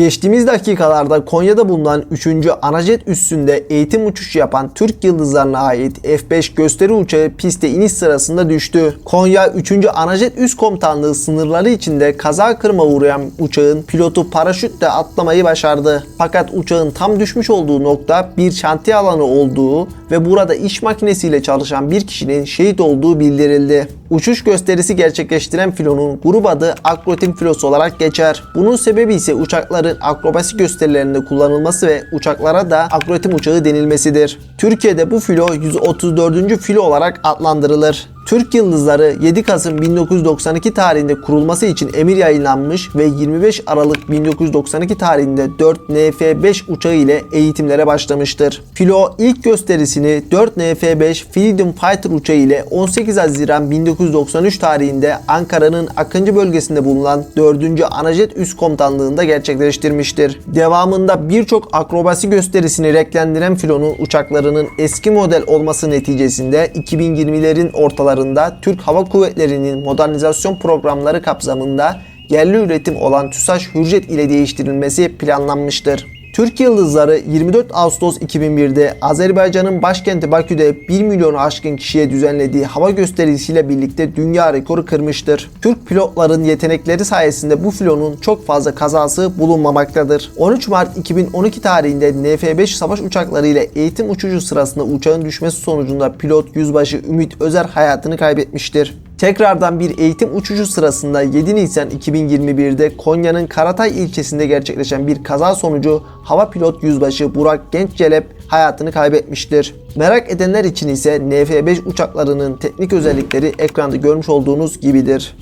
Geçtiğimiz dakikalarda Konya'da bulunan 3. Anajet üssünde eğitim uçuşu yapan Türk Yıldızlarına ait F-5 gösteri uçağı piste iniş sırasında düştü. Konya 3. Anajet Üst Komutanlığı sınırları içinde kaza kırma uğrayan uçağın pilotu paraşütle atlamayı başardı. Fakat uçağın tam düşmüş olduğu nokta bir şantiye alanı olduğu ve burada iş makinesiyle çalışan bir kişinin şehit olduğu bildirildi. Uçuş gösterisi gerçekleştiren filonun grup adı akrotim filosu olarak geçer. Bunun sebebi ise uçakların akrobasi gösterilerinde kullanılması ve uçaklara da akrotim uçağı denilmesidir. Türkiye'de bu filo 134. filo olarak adlandırılır. Türk Yıldızları 7 Kasım 1992 tarihinde kurulması için emir yayınlanmış ve 25 Aralık 1992 tarihinde 4 NF-5 uçağı ile eğitimlere başlamıştır. Filo ilk gösterisini 4 NF-5 Freedom Fighter uçağı ile 18 Haziran 1993 tarihinde Ankara'nın Akıncı bölgesinde bulunan 4. Anajet Üst Komutanlığı'nda gerçekleştirmiştir. Devamında birçok akrobasi gösterisini renklendiren filonun uçaklarının eski model olması neticesinde 2020'lerin ortalarında Türk Hava Kuvvetleri'nin modernizasyon programları kapsamında yerli üretim olan TÜSAŞ Hürjet ile değiştirilmesi planlanmıştır. Türk Yıldızları 24 Ağustos 2001'de Azerbaycan'ın başkenti Bakü'de 1 milyonu aşkın kişiye düzenlediği hava gösterisiyle birlikte dünya rekoru kırmıştır. Türk pilotların yetenekleri sayesinde bu filonun çok fazla kazası bulunmamaktadır. 13 Mart 2012 tarihinde NF-5 savaş uçakları ile eğitim uçuşu sırasında uçağın düşmesi sonucunda pilot yüzbaşı Ümit Özer hayatını kaybetmiştir. Tekrardan bir eğitim uçuşu sırasında 7 Nisan 2021'de Konya'nın Karatay ilçesinde gerçekleşen bir kaza sonucu hava pilot yüzbaşı Burak Gençcelep hayatını kaybetmiştir. Merak edenler için ise NF-5 uçaklarının teknik özellikleri ekranda görmüş olduğunuz gibidir.